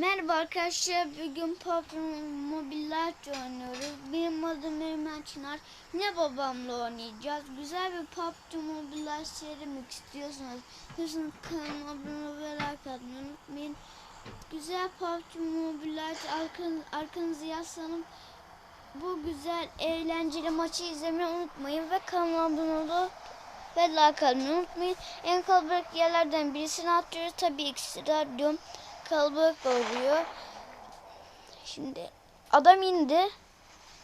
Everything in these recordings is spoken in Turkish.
Merhaba arkadaşlar. Bugün PUBG Mobile oynuyoruz. Benim adım Ermen Çınar. Ne babamla oynayacağız. Güzel bir PUBG Mobile seyremek istiyorsanız lütfen kanalıma abone ve unutmayın. Güzel PUBG Mobile arkan, arkanızı yaslanıp bu güzel eğlenceli maçı izlemeyi unutmayın ve kanalıma abone olup ve like atmayı unutmayın. En kalabalık yerlerden birisini atıyoruz. Tabii ki stadyum kalabalık oluyor. Şimdi adam indi.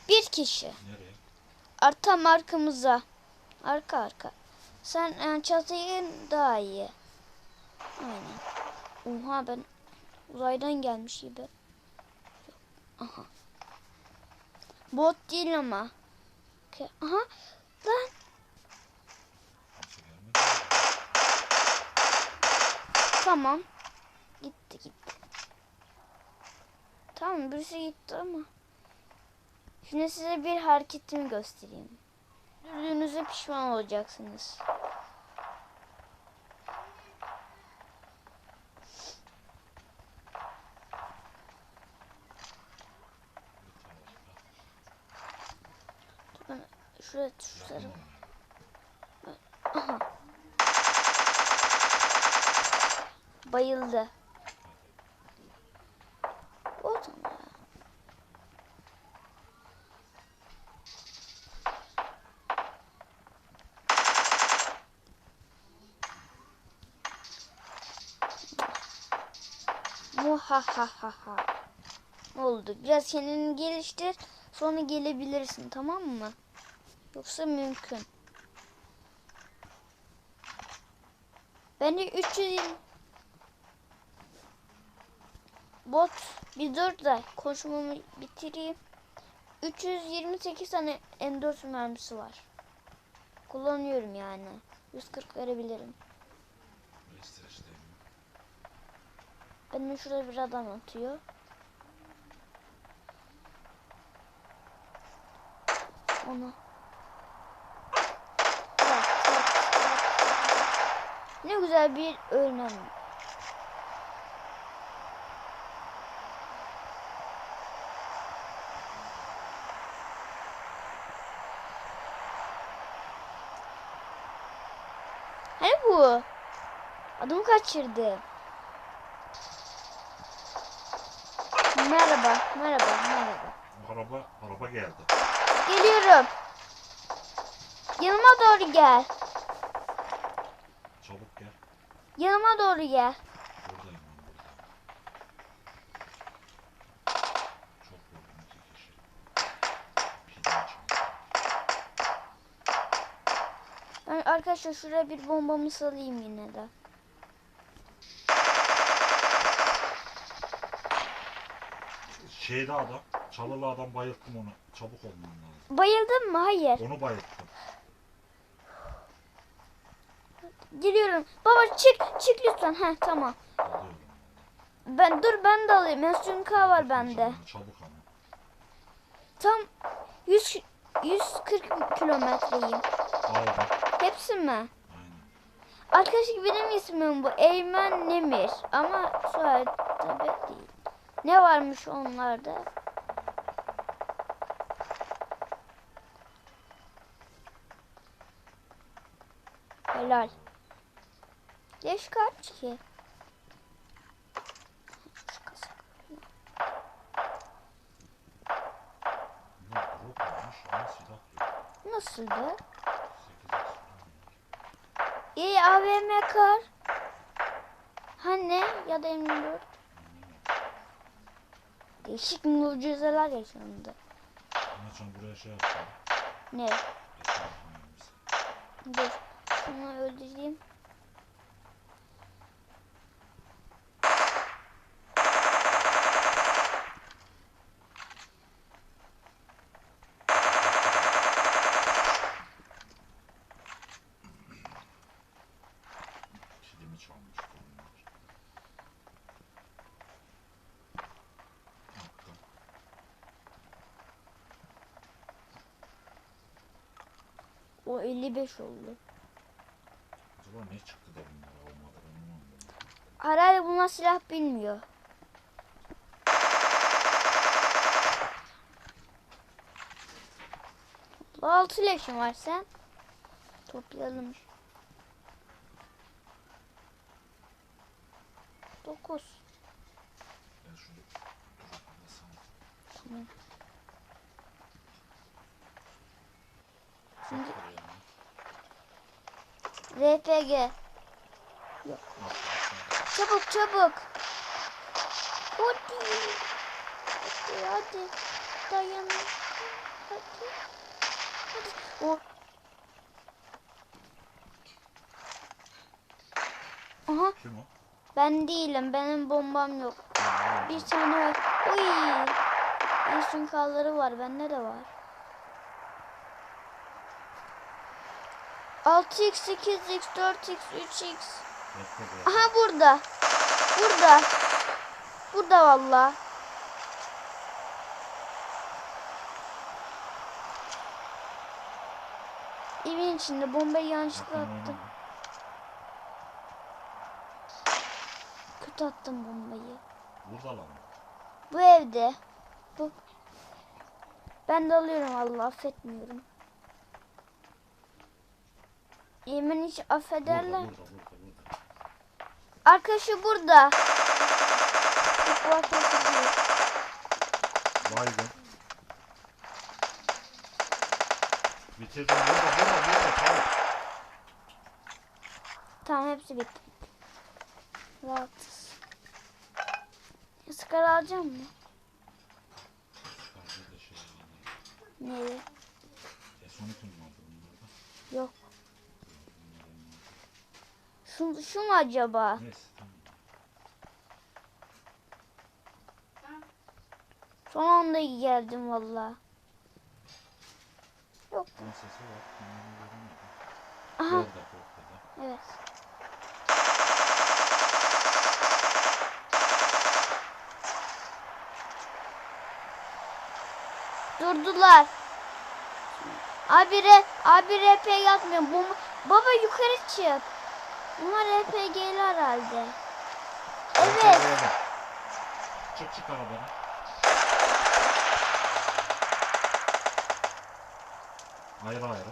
Bir kişi. Nereye? Ar- Tam arkamıza. Arka arka. Sen e, çatıyı daha iyi. Aynen. Oha ben uzaydan gelmiş gibi. Aha. Bot değil ama. Aha. Lan. Tamam. Gitti gitti. Tamam birisi gitti ama. Şimdi size bir hareketimi göstereyim. Yürüdüğünüzde pişman olacaksınız. Şuraya tuşlarım. Bayıldı. Muhahahaha. Oldu. Biraz kendini geliştir. Sonra gelebilirsin tamam mı? Yoksa mümkün. Bence 300 bot bir dur da konuşmamı bitireyim. 328 tane M4 mermisi var. Kullanıyorum yani. 140 verebilirim. Benim şurada bir adam atıyor. Bak. Ne güzel bir ölmem. Hani bu? Adamı kaçırdı. Merhaba, merhaba, merhaba. Araba, araba geldi. Geliyorum. Yanıma doğru gel. Çabuk gel. Yanıma doğru gel. Buradayım ben burada. Çok yorgun iki kişi. Pide çaldı. Ben arkadaşlar şuraya bir bombamı salayım yine de. Şeyde adam, çalılı adam bayılttım onu. Çabuk olman lazım. Bayıldın mı? Hayır. Onu bayılttım. Geliyorum. Baba çık, çık lütfen. Heh tamam. Alıyorum. Ben dur ben de alayım. K var bende. Çabuk ama. Tam 100 140 kilometreyim. Aldım. Hepsi mi? Aynen. Arkadaşlar benim ismim bu. Eymen Nemir. Ama soyadı tabi değil. Ne varmış onlarda? Helal. Yaş kaç ki? Nasıldı? 8 İyi AVM kar. Hani ya da M4. Değişik mucizeler yaşandı. Anlaşan buraya şey yapsana. Ne? Dur. Şunu öldüreyim. O 55 oldu. Acaba ne çıktı da bunlar olmadı Herhalde bunlar silah bilmiyor. Altı leşim var sen. Toplayalım. Dokuz. Tamam. RPG. Çabuk çabuk. Hadi. Hadi hadi. Dayan. Hadi. Hadi. O. Aha Kim o? ben değilim. Benim bombam yok. Bir tane var. Uy. Eşin kalları var. Bende de var. 6x, 8x, 4x, 3x. Bekle be. Aha burada. Burada. Burada valla. Evin içinde bombayı yanlışlıkla attım. Kötü attım bombayı. Burada lan. Bu evde. Bu. Ben de alıyorum Allah affetmiyorum. Yemin hiç affederler. burada, burada, burada. Arkadaşı burada. Değil. Baygın. Bitirdim. Burada, burada, burada. Çabuk. Tamam hepsi bitti. Rahatız. Sıkar alacağım mı? Şey. Neyi? S12 mi vardı bunlarda? Yok. Şu, şu mu acaba? Neyse. Son anda geldim valla. Yok. Bunun sesi var. Aha. Orada, orada. Evet. Durdular. Abi re, abi RP yapmıyor. Baba yukarı çık. Bunlar RPG'li herhalde. Evet. Çık çık arabadan. Ayrı ayrı.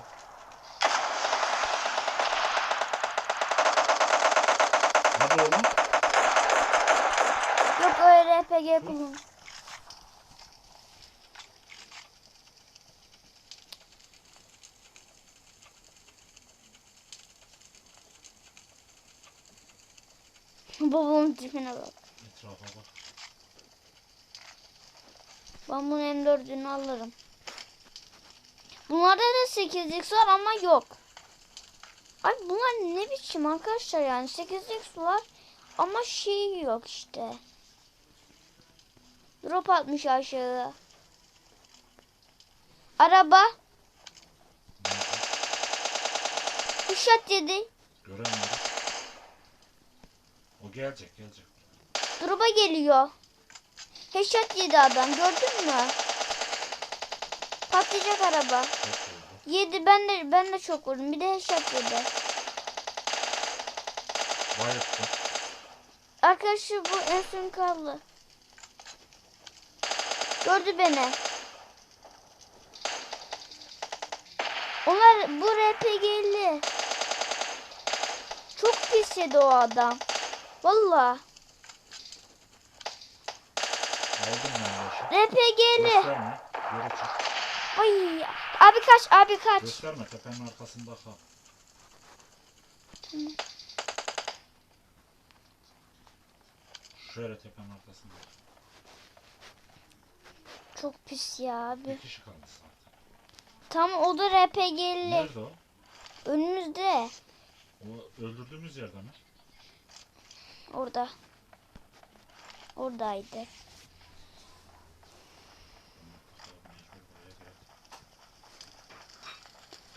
Hadi oğlum. Yok öyle RPG kullan. Babamın tipine bak. Etrafa bak. Ben bunun M4'ünü alırım. Bunlarda da 8x var ama yok. Ay bunlar ne biçim arkadaşlar yani 8x var ama şey yok işte. Drop atmış aşağıya. Araba kuşat yedi. Göremiyorum. O gelecek gelecek. Drop'a geliyor. Headshot yedi adam gördün mü? Patlayacak araba. Yedi ben de ben de çok vurdum. Bir de headshot yedi. Bayılttı. Arkadaşı bu en son kaldı. Gördü beni. Onlar bu RPG'li. Çok pis yedi o adam. Valla. Aldım ben. RPG'li. Ay. Abi kaç abi kaç. Gösterme tepenin arkasında kal. Şöyle tepenin arkasında. Çok pis ya abi. Bir kişi kaldı zaten. Tam o da RPG'li. Nerede o? Önümüzde. O öldürdüğümüz yerde mi? Orada. Oradaydı.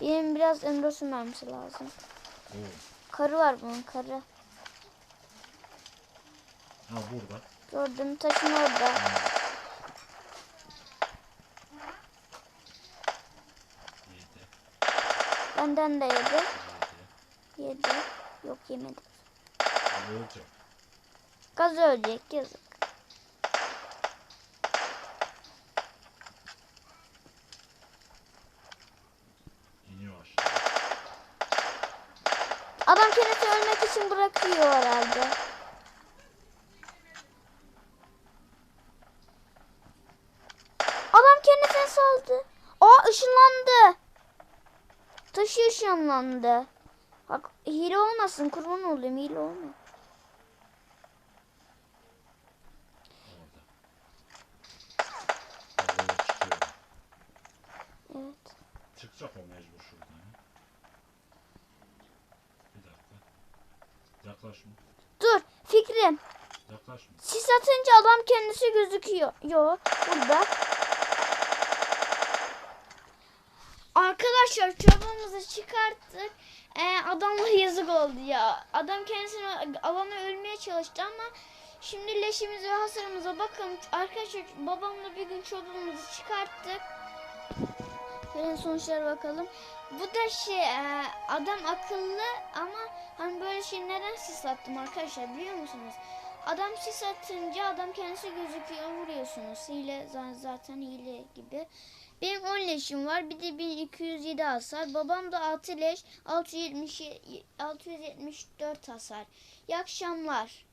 Benim biraz emro sürmemesi lazım. Oo. Karı var bunun karı. Ha burada. Gördüm taşın orada. Ha. Benden de yedi. Yedi. Yok yemedi. Ölecek. Gaz ölecek yazık. Adam kendisi ölmek için bırakıyor herhalde. Adam kendisine saldı. Aa ışınlandı. Taşı ışınlandı. Bak hile olmasın kurban olayım hile olma. Orada. Oraya çıkıyor. Evet. Çıkacak o mecbur şuradan ya. Bir dakika. Yaklaşma. Dur fikrim. Yaklaşma. Sis atınca adam kendisi gözüküyor. Yo burada. Arkadaşlar çobamızı çıkarttık. Ee, adamla yazık oldu ya. Adam kendisini alana ölmeye çalıştı ama şimdi leşimize ve hasarımıza bakın. Arkadaşlar babamla bir gün çobamızı çıkarttık. Şöyle sonuçlara bakalım. Bu da şey e, adam akıllı ama hani böyle şey neden sis attım arkadaşlar biliyor musunuz? Adam sis atınca adam kendisi gözüküyor vuruyorsunuz. Hile zaten hile gibi. Benim 10 leşim var. Bir de 1207 hasar. Babam da 6 leş 670, 674 hasar. İyi akşamlar.